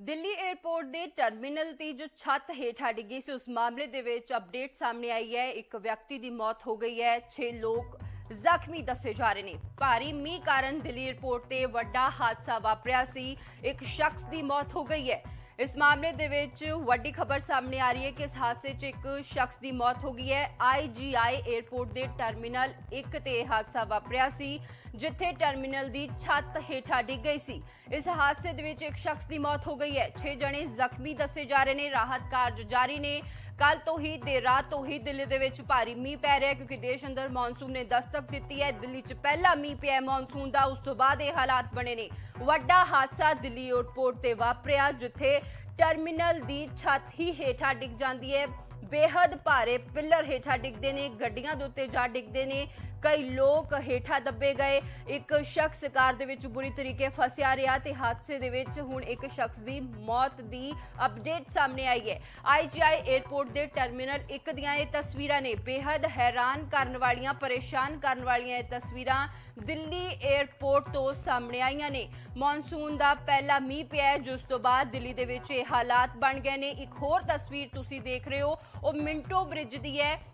Delhi airport ਦੇ terminal ਦੀ ਜੋ ਛੱਤ ਹੇਠ ਹੇਠਾਂ ਗਈ ਸੀ, ਉਸ ਮਾਮਲੇ ਦੇ ਵਿੱਚ ਅਪਡੇਟ ਸਾਹਮਣੇ ਆਈ ਹੈ। ਇੱਕ ਵਿਅਕਤੀ ਦੀ ਮੌਤ ਹੋ ਗਈ ਹੈ। 6 ਲੋਕ ਜ਼ਖਮੀ ਦੱਸੇ ਜਾ ਰਹੇ ਨੇ। ਭਾਰੀ ਮੀਂਹ ਕਾਰਨ ਦਿੱਲੀ 에ਅਰਪੋਰਟ ਤੇ ਵੱਡਾ ਹਾਦਸਾ ਵਾਪਰਿਆ ਸੀ। ਇੱਕ ਸ਼ਖਸ ਦੀ ਮੌਤ ਹੋ ਗਈ ਹੈ। ਇਸ ਮਾਮਲੇ ਦੇ ਵਿੱਚ ਵੱਡੀ ਖਬਰ ਸਾਹਮਣੇ ਆ ਰਹੀ ਹੈ ਕਿ ਇਸ ਹਾਦਸੇ 'ਚ ਇੱਕ ਸ਼ਖਸ ਦੀ ਮੌਤ ਹੋ ਗਈ ਹੈ। ਆਈਜੀਆਈ 에ਅਰਪੋਰਟ ਦੇ ਟਰਮੀਨਲ 1 ਤੇ ਇਹ ਹਾਦਸਾ ਵਾਪਰਿਆ ਸੀ, ਜਿੱਥੇ ਟਰਮੀਨਲ ਦੀ ਛੱਤ ਹੇਠਾਂ ਡਿੱਗ ਗਈ ਸੀ। ਇਸ ਹਾਦਸੇ ਦੇ ਵਿੱਚ ਇੱਕ ਸ਼ਖਸ ਦੀ ਮੌਤ ਹੋ ਗਈ ਹੈ। 6 ਜਣੇ ਜ਼ਖਮੀ ਦੱਸੇ ਜਾ ਰਹੇ ਨੇ, ਰਾਹਤ ਕਾਰਜ ਜਾਰੀ ਨੇ। ਕੱਲ ਤੋਂ ਹੀ ਦੇਰ ਰਾਤ ਤੋਂ ਹੀ ਦਿੱਲੀ ਦੇ ਵਿੱਚ ਭਾਰੀ ਮੀਂਹ ਪੈ ਰਿਹਾ ਕਿਉਂਕਿ ਦੇਸ਼ ਅੰਦਰ ਮੌਨਸੂਨ ਨੇ ਦਸਤਕ ਦਿੱਤੀ ਹੈ। ਦਿੱਲੀ 'ਚ ਪਹਿਲਾ ਮੀਂਹ ਪਿਆ ਮੌਨਸੂਨ ਦਾ। ਉਸ ਤੋਂ ਬਾਅਦ ਇਹ ਹਾਲਾਤ ਬਣੇ ਨੇ। ਵੱਡਾ ਹਾਦਸਾ ਦਿੱਲੀ ਏਅਰਪੋਰਟ ਤੇ ਵਾਪਰਿਆ, ਜਿੱਥੇ ਟਰਮੀਨਲ ਦੀ ਛੱਤ ਹੀ ਹੇਠਾਂ ਡਿੱਗ ਜਾਂਦੀ ਹੈ। ਬੇਹੱਦ ਭਾਰੇ ਪਿੱਲਰ ਹੇਠਾਂ ਡਿੱਗਦੇ ਨੇ, ਗੱਡੀਆਂ ਦੇ ਉੱਤੇ ਜਾ ਡਿੱਗਦੇ ਨੇ। ਕਈ ਲੋਕ ਹੇਠਾਂ ਦੱਬੇ ਗਏ। ਇੱਕ ਸ਼ਖਸ ਕਾਰ ਦੇ ਵਿੱਚ ਬੁਰੀ ਤਰੀਕੇ ਫਸਿਆ ਰਿਹਾ ਤੇ ਹਾਦਸੇ ਦੇ ਵਿੱਚ ਹੁਣ ਇੱਕ ਸ਼ਖਸ ਦੀ ਮੌਤ ਦੀ ਅਪਡੇਟ ਸਾਹਮਣੇ ਆਈ ਹੈ। ਆਈਜੀਆਈ 에ਅਰਪੋਰਟ ਦੇ ਟਰਮੀਨਲ 1 ਦੀਆਂ ਇਹ ਤਸਵੀਰਾਂ ਨੇ। ਬੇਹੱਦ ਹੈਰਾਨ ਕਰਨ ਵਾਲੀਆਂ, ਪਰੇਸ਼ਾਨ ਕਰਨ ਵਾਲੀਆਂ ਇਹ ਤਸਵੀਰਾਂ ਦਿੱਲੀ 에ਅਰਪੋਰਟ ਤੋਂ ਸਾਹਮਣੇ ਆਈਆਂ ਨੇ। ਮੌਨਸੂਨ ਦਾ ਪਹਿਲਾ ਮੀਂਹ ਪਿਆ ਜਿਸ ਤੋਂ ਬਾਅਦ ਦਿੱਲੀ ਦੇ ਵਿੱਚ ਇਹ ਹਾਲਾਤ ਬਣ ਗਏ ਨੇ। ਇੱਕ ਹੋਰ ਤਸਵੀਰ ਤੁਸੀਂ ਦੇਖ ਰਹੇ ਹੋ, ਉਹ ਮਿੰਟੋ ਬ੍ਰਿਜ ਦੀ ਹੈ।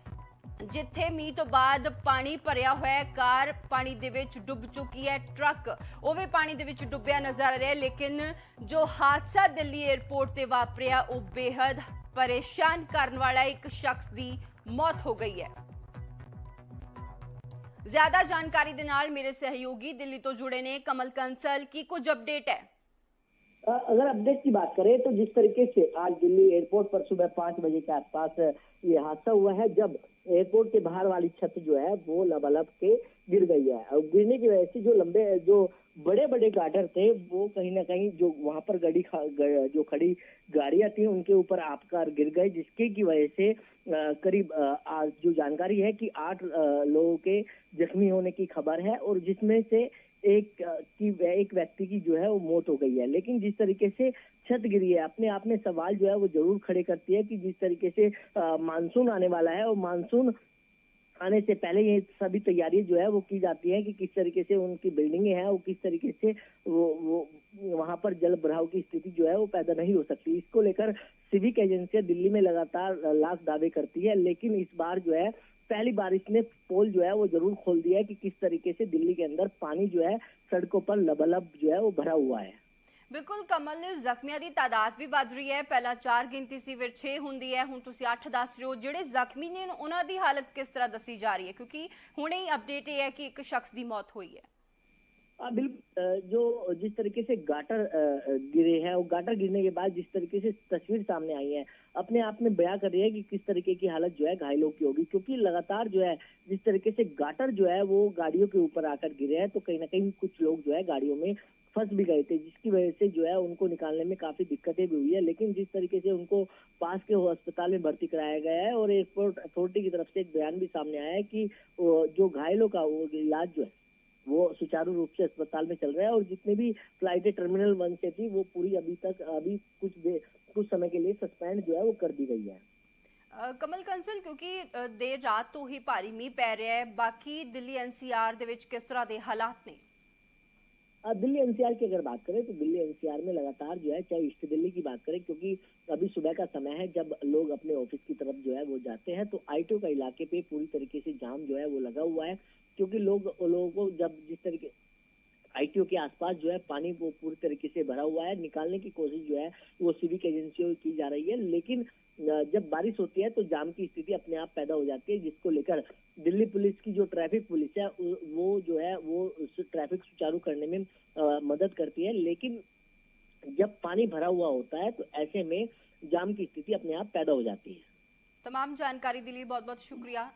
ਜਿੱਥੇ ਮੀਂਹ ਤੋਂ ਬਾਅਦ ਪਾਣੀ ਭਰਿਆ ਹੋਇਆ ਹੈ, ਕਾਰ ਪਾਣੀ ਦੇ ਵਿੱਚ ਡੁੱਬ ਚੁੱਕੀ ਹੈ, ਟਰੱਕ ਉਹ ਵੀ ਪਾਣੀ ਦੇ ਵਿੱਚ ਡੁੱਬਿਆ ਨਜ਼ਰ ਆ ਰਿਹਾ ਲੇਕਿਨ ਜੋ ਹਾਦਸਾ ਦਿੱਲੀ 에ਅਰਪੋਰਟ ਤੇ ਵਾਪਰਿਆ, ਉਹ ਬੇहद ਪਰੇਸ਼ਾਨ ਕਰਨ ਵਾਲਾ ਇੱਕ ਸ਼ਖਸ ਦੀ ਮੌਤ ਹੋ ਗਈ ਹੈ। ਜ਼ਿਆਦਾ ਜਾਣਕਾਰੀ ਦੇ ਨਾਲ ਮੇਰੇ ਸਹਿਯੋਗੀ ਦਿੱਲੀ ਤੋਂ ਜੁੜੇ ਨੇ ਕਮਲ ਕੰਸਲ, ਕੀ ਕੁਝ ਅਪਡੇਟ ਹੈ? अगर अपडेट की बात करें तो जिस तरीके से आज दिल्ली एयरपोर्ट पर सुबह पाँच बजे के आसपास ये हादसा हुआ है, जब एयरपोर्ट के बाहर वाली छत जो है, वो लबालब के गिर गई है। और गिरने की वजह से जो लंबे, जो बड़े बड़े गार्डर थे, वो कहीं ना कहीं जो वहाँ पर गाड़ी जो खड़ी गाड़ियाँ थी, उनके ऊपर आपकार गिर गए, जिसके की वजह से करीब जो जानकारी है कि आठ लोगों के जख्मी होने की खबर है और जिसमें से एक, की, एक व्यक्ति की जो है वो मौत हो गई है। लेकिन जिस तरीके से छत गिरी है, अपने आप में सवाल जो है वो ज़रूर खड़े करती है कि जिस तरीके से मानसून आने वाला है और मानसून आने से पहले ये सभी तैयारी जो है वो की जाती है कि किस तरीके से उनकी बिल्डिंगें हैं वो किस तरीके से वो वो, वहाँ पर जल भराव की स्थिति जो है वो पैदा नहीं हो सकती। इसको लेकर सिविक एजेंसियाँ दिल्ली में लगातार लाख दावे करती है, लेकिन इस बार जो है पहली बारिश ने पोल जो है वो जरूर खोल दिया है कि किस तरीके से दिल्ली के अंदर पानी जो है सड़कों पर लबालब जो है वो भरा हुआ है ਬਿਲਕੁਲ ਕਮਲ ਜ਼ਖਮੀਆਂ ਦੀ ਤਾਦਾਦ ਵੀ ਵੱਧ ਰਹੀ ਹੈ ਪਹਿਲਾਂ 4 ਗਿਣਤੀ ਸੀ ਫਿਰ 6 ਹੁੰਦੀ ਹੈ ਹੁਣ ਤੁਸੀਂ 8 ਦੱਸ ਰਹੇ ਹੋ ਜਿਹੜੇ ਜ਼ਖਮੀ ਨੇ ਉਹਨਾਂ ਦੀ ਹਾਲਤ ਕਿਸ ਤਰ੍ਹਾਂ ਦੱਸੀ ਜਾ ਰਹੀ ਹੈ ਕਿਉਂਕਿ ਹੁਣੇ ਹੀ ਅਪਡੇਟ ਇਹ ਹੈ ਕਿ ਇੱਕ ਸ਼ਖਸ ਦੀ ਮੌਤ ਹੋਈ ਹੈ हाँ, बिल्कुल जो जिस तरीके से गाटर गिरे हैं और गाटर गिरने के बाद जिस तरीके से तस्वीर सामने आई है, अपने आप में बयां कर रही है कि किस तरीके की हालत जो है घायलों की होगी, क्योंकि लगातार जो है, जिस तरीके से गाटर जो है, वो गाड़ियों के ऊपर आकर गिरे हैं तो कहीं ना कहीं कुछ लोग जो है गाड़ियों में फंस भी गए थे, जिसकी वजह से जो है उनको निकालने में काफ़ी दिक्कतें भी हुई है, लेकिन जिस तरीके से उनको पास के अस्पताल में भर्ती कराया गया है, और एयरपोर्ट अथॉरिटी की तरफ़ से एक बयान भी सामने आया है कि जो घायलों का इलाज जो है वो सुचारू रूप से अस्पताल में चल रहा है और जितने भी फ्लाइटें टर्मिनल वन से थी वो पूरी अभी तक अभी कुछ दे, कुछ समय के लिए सस्पेंड जो है वो कर दी गई है ਅ, ਕਮਲ ਕੰਸਲ ਕਿਉਂਕਿ ਅ, ਦੇਰ ਰਾਤ ਤੋਂ ਹੀ ਭਾਰੀ ਮੀਂਹ ਪੈ ਰਿਹਾ ਹੈ ਬਾਕੀ ਦਿੱਲੀ ਐਨਸੀਆਰ ਦੇ ਵਿੱਚ ਕਿਸ ਤਰ੍ਹਾਂ ਦੇ ਹਾਲਾਤ ਨੇ अब दिल्ली एनसीआर की अगर बात करें तो दिल्ली एनसीआर में लगातार जो है चाहे ईस्ट दिल्ली की बात करें क्योंकि अभी सुबह का समय है जब लोग अपने ऑफिस की तरफ जो है वो जाते हैं तो आईटीओ का इलाके पे पूरी तरीके से जाम जो है वो लगा हुआ है क्योंकि लोग, लोगों को जब जिस तरीके आईटीओ के आसपास जो है पानी वो पूरी तरीके से भरा हुआ है, निकालने की कोशिश जो है वो सिविक एजेंसियों की जा रही है, लेकिन जब बारिश होती है तो जाम की स्थिति अपने आप पैदा हो जाती है, जिसको लेकर दिल्ली पुलिस की जो ट्रैफ़िक पुलिस है वो जो है वो उस ट्रैफ़िक सुचारू करने में मदद करती है, लेकिन जब पानी भरा हुआ होता है तो ऐसे में जाम की स्थिति अपने आप पैदा हो जाती है। तमाम जानकारी दिली बहुत बहुत शुक्रिया।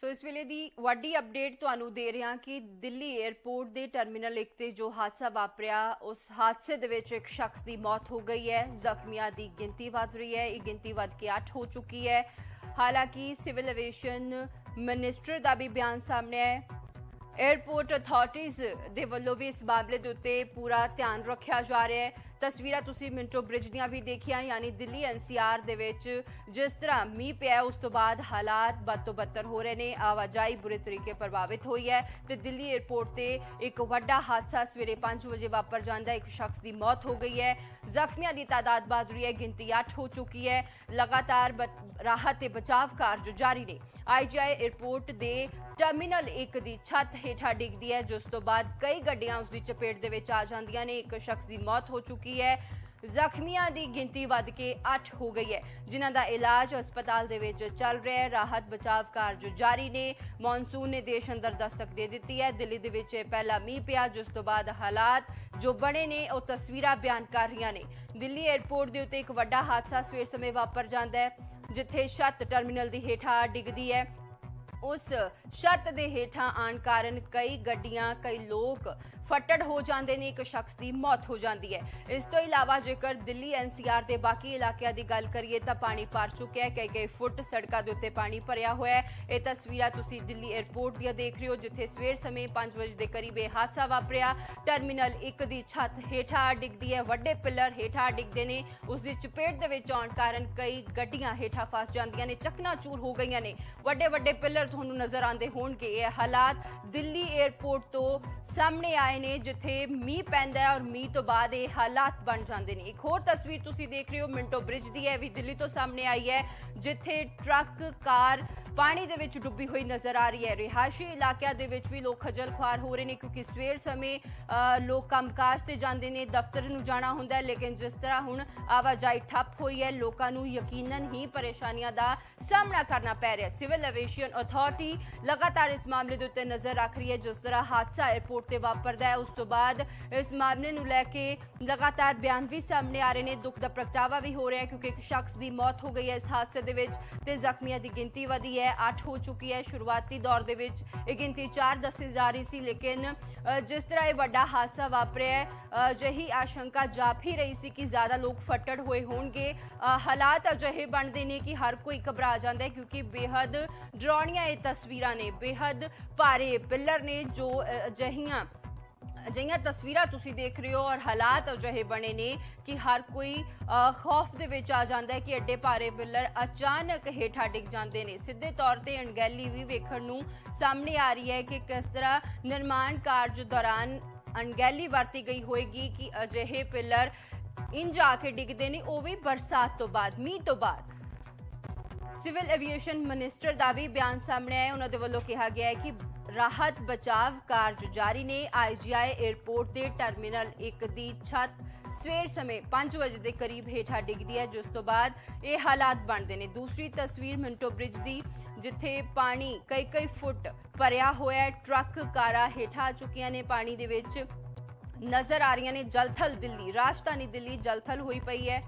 ਸੋ ਇਸ ਵੇਲੇ ਦੀ ਵੱਡੀ ਅਪਡੇਟ ਤੁਹਾਨੂੰ ਦੇ ਰਿਹਾ ਕਿ ਦਿੱਲੀ 에ਅਰਪੋਰਟ ਦੇ ਟਰਮੀਨਲ 1 ਤੇ ਜੋ ਹਾਦਸਾ ਵਾਪਰਿਆ, ਉਸ ਹਾਦਸੇ ਦੇ ਵਿੱਚ ਇੱਕ ਸ਼ਖਸ ਦੀ ਮੌਤ ਹੋ ਗਈ ਹੈ। ਜ਼ਖਮੀਆਂ ਦੀ ਗਿਣਤੀ ਵਧ ਰਹੀ ਹੈ। ਇਹ ਗਿਣਤੀ ਵੱਧ ਕੇ 8 ਹੋ ਚੁੱਕੀ ਹੈ। ਹਾਲਾਂਕਿ ਸਿਵਲ ਐਵੀਏਸ਼ਨ ਮਿਨਿਸਟਰ ਦਾ ਵੀ ਬਿਆਨ ਸਾਹਮਣੇ ਹੈ। 에ਅਰਪੋਰਟ ਅਥਾਰਟੀਜ਼ ਦੇ ਵੱਲੋਂ ਵੀ ਇਸ ਮਾਮਲੇ ਦੇ ਉੱਤੇ ਪੂਰਾ ਧਿਆਨ ਰੱਖਿਆ ਜਾ ਰਿਹਾ ਹੈ। ਤਸਵੀਰਾਂ ਤੁਸੀਂ ਮਿੰਟੋ ਬ੍ਰਿਜ ਦੀਆਂ ਵੀ ਦੇਖੀਆਂ, ਯਾਨੀ ਦਿੱਲੀ ਐਨਸੀਆਰ ਦੇ ਵਿੱਚ ਜਿਸ ਤਰ੍ਹਾਂ ਮੀਂਹ ਪਿਆ ਉਸ ਤੋਂ ਬਾਅਦ ਹਾਲਾਤ ਬਦ ਤੋਂ ਬੱਤਰ ਹੋ ਰਹੇ ਨੇ, ਆਵਾਜਾਈ ਬੁਰੇ ਤਰੀਕੇ ਪ੍ਰਭਾਵਿਤ ਹੋਈ ਹੈ ਤੇ ਦਿੱਲੀ 에ਅਰਪੋਰਟ ਤੇ ਇੱਕ ਵੱਡਾ ਹਾਦਸਾ ਸਵੇਰੇ 5 ਵਜੇ ਵਾਪਰ ਜਾਂਦਾ, ਇੱਕ ਸ਼ਖਸ ਦੀ ਮੌਤ ਹੋ ਗਈ ਹੈ। ਜ਼ਖਮੀਆਂ ਦੀ ਤਾਦਾਦ ਵੱਧ ਰਹੀ ਹੈ, ਗਿਣਤੀ 8 ਹੋ ਚੁੱਕੀ ਹੈ। ਲਗਾਤਾਰ ਰਾਹਤ ਤੇ ਬਚਾਵ ਕਾਰਜ ਜਾਰੀ ਨੇ। ਆਈਜੀਆਈ 에ਅਰਪੋਰਟ ਦੇ ਟਰਮੀਨਲ 1 ਦੀ ਛੱਤ ਹੇਠਾਂ ਡਿੱਗਦੀ ਹੈ, ਜਿਸ ਤੋਂ ਬਾਅਦ ਕਈ ਗੱਡੀਆਂ ਉਸ ਦੀ ਚਪੇਟ ਦੇ ਵਿੱਚ ਆ ਜਾਂਦੀਆਂ ਨੇ। ਇੱਕ ਸ਼ਖਸ ਦੀ ਮੌਤ ਹੋ ਚੁੱਕੀ ਹੈ। ਜ਼ਖਮੀਆਂ ਦੀ ਗਿਣਤੀ ਵੱਧ ਕੇ 8 ਹੋ ਗਈ ਹੈ, ਜਿਨ੍ਹਾਂ ਦਾ ਇਲਾਜ ਹਸਪਤਾਲ ਦੇ ਵਿੱਚ ਚੱਲ ਰਿਹਾ ਹੈ। ਰਾਹਤ ਬਚਾਵ ਕਾਰਜ ਜਾਰੀ ਨੇ। ਮੌਨਸੂਨ ਨੇ ਦੇਸ਼ ਅੰਦਰ ਦਸਤਕ ਦੇ ਦਿੱਤੀ ਹੈ। ਦਿੱਲੀ ਦੇ ਵਿੱਚ ਪਹਿਲਾ ਮੀਂਹ ਪਿਆ, ਜਿਸ ਤੋਂ ਬਾਅਦ ਹਾਲਾਤ ਜੋ ਬਣੇ ਨੇ, ਉਹ ਤਸਵੀਰਾਂ ਬਿਆਨ ਕਰ ਰਹੀਆਂ ਨੇ। ਦਿੱਲੀ 에ਅਰਪੋਰਟ ਦੇ ਉੱਤੇ ਇੱਕ ਵੱਡਾ ਹਾਦਸਾ ਸਵੇਰ ਸਮੇਂ ਵਾਪਰ ਜਾਂਦਾ ਹੈ, ਜਿੱਥੇ ਛੱਤ ਟਰਮੀਨਲ ਦੀ ਹੇਠਾਂ ਡਿੱਗਦੀ ਹੈ। ਉਸ ਛੱਤ ਦੇ ਹੇਠਾਂ ਆਣ ਕਾਰਨ ਕਈ ਗੱਡੀਆਂ, ਕਈ ਲੋਕ ਫੱਟੜ ਹੋ ਜਾਂਦੇ ਨੇ, ਇੱਕ ਸ਼ਖਸ ਦੀ ਮੌਤ ਹੋ ਜਾਂਦੀ ਹੈ। ਇਸ ਤੋਂ ਇਲਾਵਾ ਜੇਕਰ ਦਿੱਲੀ ਐਨਸੀਆਰ ਦੇ ਬਾਕੀ ਇਲਾਕਿਆਂ ਦੀ ਗੱਲ ਕਰੀਏ ਤਾਂ ਪਾਣੀ ਭਰ ਚੁੱਕਿਆ ਹੈ ਕਈ ਕਈ ਫੁੱਟ ਸੜਕਾਂ ਦੇ ਉੱਤੇ ਪਾਣੀ ਭਰਿਆ ਹੋਇਆ ਹੈ। ਇਹ ਤਸਵੀਰਾਂ ਤੁਸੀਂ ਦਿੱਲੀ 에ਅਰਪੋਰਟ ਦੀਆਂ ਦੇਖ ਰਹੇ ਹੋ, ਜਿੱਥੇ ਸਵੇਰ ਸਮੇਂ 5 ਵਜੇ ਦੇ ਕਰੀਬ ਇਹ ਹਾਦਸਾ ਵਾਪਰਿਆ। ਟਰਮੀਨਲ 1 ਦੀ ਛੱਤ ਹੇਠਾਂ ਡਿੱਗਦੀ ਹੈ, ਵੱਡੇ ਪਿੱਲਰ ਹੇਠਾਂ ਡਿੱਗਦੇ ਨੇ। ਉਸ ਦੀ ਚਪੇਟ ਦੇ ਵਿੱਚ ਆਉਣ ਕਾਰਨ ਕਈ ਗੱਡੀਆਂ ਹੇਠਾਂ ਫਸ ਜਾਂਦੀਆਂ ਨੇ ਚਕਨਾਚੂਰ ਹੋ ਗਈਆਂ ਨੇ। ਵੱਡੇ ਵੱਡੇ ਪਿੱਲਰ ਤੁਹਾਨੂੰ ਨਜ਼ਰ ਆਉਂਦੇ ਹੋਣਗੇ, ਇਹ ਹਾਲਾਤ ਦਿੱਲੀ 에ਅਰਪੋਰਟ ਤੋਂ ਸਾਹਮਣੇ ਆਏ ਨੇ ਜਿੱਥੇ ਮੀਂਹ ਪੈਂਦਾ ਹੈ ਔਰ ਮੀਂਹ ਤੋਂ ਬਾਅਦ ਇਹ ਹਾਲਾਤ ਬਣ ਜਾਂਦੇ ਨੇ। ਇੱਕ ਹੋਰ ਤਸਵੀਰ ਤੁਸੀਂ ਦੇਖ ਰਹੇ ਹੋ ਮਿੰਟੋ ਬ੍ਰਿਜ ਦੀ ਹੈ ਇਹ ਵੀ ਦਿੱਲੀ ਤੋਂ ਸਾਹਮਣੇ ਆਈ ਹੈ ਜਿੱਥੇ ਟਰੱਕ ਕਾਰ ਪਾਣੀ ਦੇ ਵਿੱਚ ਡੁੱਬੀ ਹੋਈ ਨਜ਼ਰ ਆ ਰਹੀ ਹੈ। ਰਿਹਾਇਸ਼ੀ ਇਲਾਕਿਆਂ ਦੇ ਵਿੱਚ ਵੀ ਲੋਕ ਖਜਲ ਖੁਆਰ ਹੋ ਰਹੇ ਨੇ ਕਿਉਂਕਿ ਸਵੇਰ ਸਮੇਂ ਅ, ਲੋਕ ਕੰਮਕਾਜ ਤੇ ਜਾਂਦੇ ਨੇ ਦਫ਼ਤਰ ਨੂੰ ਜਾਣਾ ਹੁੰਦਾ ਲੇਕਿਨ ਜਿਸ ਤਰ੍ਹਾਂ ਹੁਣ ਆਵਾਜਾਈ ਠੱਪ ਹੋਈ ਹੈ ਲੋਕਾਂ ਨੂੰ ਯਕੀਨਨ ਹੀ ਪਰੇਸ਼ਾਨੀਆਂ ਦਾ ਸਾਹਮਣਾ ਕਰਨਾ ਪੈ ਰਿਹਾ ਸਿਵਲ ਐਵੀਏਸ਼ਨ ਅਥਾਰਟੀ ਲਗਾਤਾਰ ਇਸ ਮਾਮਲੇ ਦੇ ਉੱਤੇ ਨਜ਼ਰ ਰੱਖ ਰਹੀ ਹੈ ਜਿਸ ਤਰ੍ਹਾਂ ਹਾਦਸਾ 에ਅਰਪੋਰਟ ਤੇ ਵਾਪਰਦਾ ਹੈ। ਉਸ ਤੋਂ ਬਾਅਦ ਇਸ ਮਾਮਲੇ ਨੂੰ ਲੈ ਕੇ ਲਗਾਤਾਰ ਬਿਆਨ ਵੀ ਸਾਹਮਣੇ ਆ ਰਹੇ ਨੇ। ਦੁੱਖ ਦਾ ਪ੍ਰਗਟਾਵਾ ਵੀ ਹੋ ਰਿਹਾ ਹੈ ਕਿਉਂਕਿ ਇੱਕ ਸ਼ਖਸ ਦੀ ਮੌਤ ਹੋ ਗਈ ਹੈ ਇਸ ਹਾਦਸੇ ਦੇ ਵਿੱਚ ਤੇ ਜ਼ਖਮੀਆਂ ਦੀ ਗਿਣਤੀ ਵਧੀ ਹੈ। 8 ਹੋ ਚੁੱਕੀ ਹੈ। ਸ਼ੁਰੂਆਤੀ ਦੌਰ ਦੇ ਵਿੱਚ ਇਹ ਗਿਣਤੀ 4 ਦੱਸੀ ਜਾ ਰਹੀ ਸੀ ਲੇਕਿਨ ਜਿਸ ਤਰ੍ਹਾਂ ਇਹ ਵੱਡਾ ਹਾਦਸਾ ਵਾਪਰਿਆ ਹੈ ਅ, ਅਜਿਹੀ ਆਸ਼ੰਕਾ ਜਾਪ ਹੀ ਰਹੀ ਸੀ ਕਿ ਜ਼ਿਆਦਾ ਲੋਕ ਫੱਟੜ ਹੋਏ ਹੋਣਗੇ। ਹਾਲਾਤ ਅਜਿਹੇ ਬਣਦੇ ਨੇ ਕਿ ਹਰ ਕੋਈ ਘਬਰਾ ਜਾਂਦਾ ਹੈ ਕਿਉਂਕਿ ਬੇਹੱਦ ਡਰਾਉਣੀਆਂ ਇਹ ਤਸਵੀਰਾਂ ਨੇ। ਬੇਹੱਦ ਭਾਰੇ ਪਿੱਲਰ ਨੇ ਜੋ ਅ, ਅਜਿਹੀਆਂ ਅਜਿਹੀਆਂ ਤਸਵੀਰਾਂ ਤੁਸੀਂ ਦੇਖ ਰਹੇ ਹੋ ਔਰ ਹਾਲਾਤ ਅਜਿਹੇ ਬਣੇ ਨੇ ਕਿ ਹਰ ਕੋਈ ਖੌਫ ਦੇ ਵਿੱਚ ਆ ਜਾਂਦਾ ਹੈ ਕਿ ਐਡੇ ਭਾਰੇ ਬਿੱਲਰ ਅਚਾਨਕ ਹੇਠਾਂ ਡਿੱਗ ਜਾਂਦੇ ਨੇ। ਸਿੱਧੇ ਤੌਰ ਤੇ ਅਣਗਹਿਲੀ ਵੀ ਵੇਖਣ ਨੂੰ ਸਾਹਮਣੇ ਆ ਰਹੀ ਹੈ ਕਿ ਕਿਸ ਤਰ੍ਹਾਂ ਨਿਰਮਾਣ ਕਾਰਜ ਦੌਰਾਨ ਅਣਗਹਿਲੀ ਵਰਤੀ ਗਈ ਹੋਏਗੀ ਕਿ ਅਜਿਹੇ ਪਿੱਲਰ ਇੰਜ ਆ ਕੇ ਡਿੱਗਦੇ ਨੇ, ਉਹ ਵੀ ਬਰਸਾਤ ਤੋਂ ਬਾਅਦ, ਮੀਂਹ ਤੋਂ ਬਾਅਦ। ਸਿਵਲ ਐਵੀਏਸ਼ਨ ਮਿਨਿਸਟਰ ਦਾ ਵੀ ਬਿਆਨ ਸਾਹਮਣੇ ਆਇਆ। ਉਹਨਾਂ ਦੇ ਵੱਲੋਂ ਕਿਹਾ ਗਿਆ ਹੈ ਕਿ ਰਾਹਤ ਬਚਾਵ ਕਾਰਜ ਜਾਰੀ ਨੇ। ਆਈਜੀਆਈ 에ਅਰਪੋਰਟ ਦੇ ਟਰਮੀਨਲ 1 ਦੀ ਛੱਤ ਸਵੇਰ ਸਮੇਂ 5 ਵਜੇ ਦੇ ਕਰੀਬ ਹੇਠਾਂ ਡਿੱਗਦੀ ਹੈ, ਜਿਸ ਤੋਂ ਬਾਅਦ ਇਹ ਹਾਲਾਤ ਬਣਦੇ ਨੇ। ਦੂਸਰੀ ਤਸਵੀਰ ਮਿੰਟੋ ਬ੍ਰਿਜ ਦੀ, ਜਿੱਥੇ ਪਾਣੀ ਕਈ ਕਈ ਫੁੱਟ ਭਰਿਆ ਹੋਇਆ ਹੈ। ਟਰੱਕ ਕਾਰਾਂ ਹੇਠਾਂ ਆ ਚੁੱਕੀਆਂ ਨੇ। ਪਾਣੀ ਦੇ ਵਿੱਚ ਨਜ਼ਰ ਆ ਰਹੀਆਂ ਨੇ ਜਲਥਲ ਦਿੱਲੀ। ਰਾਜਧਾਨੀ ਦਿੱਲੀ ਜਲਥਲ ਹੋਈ ਪਈ ਹੈ।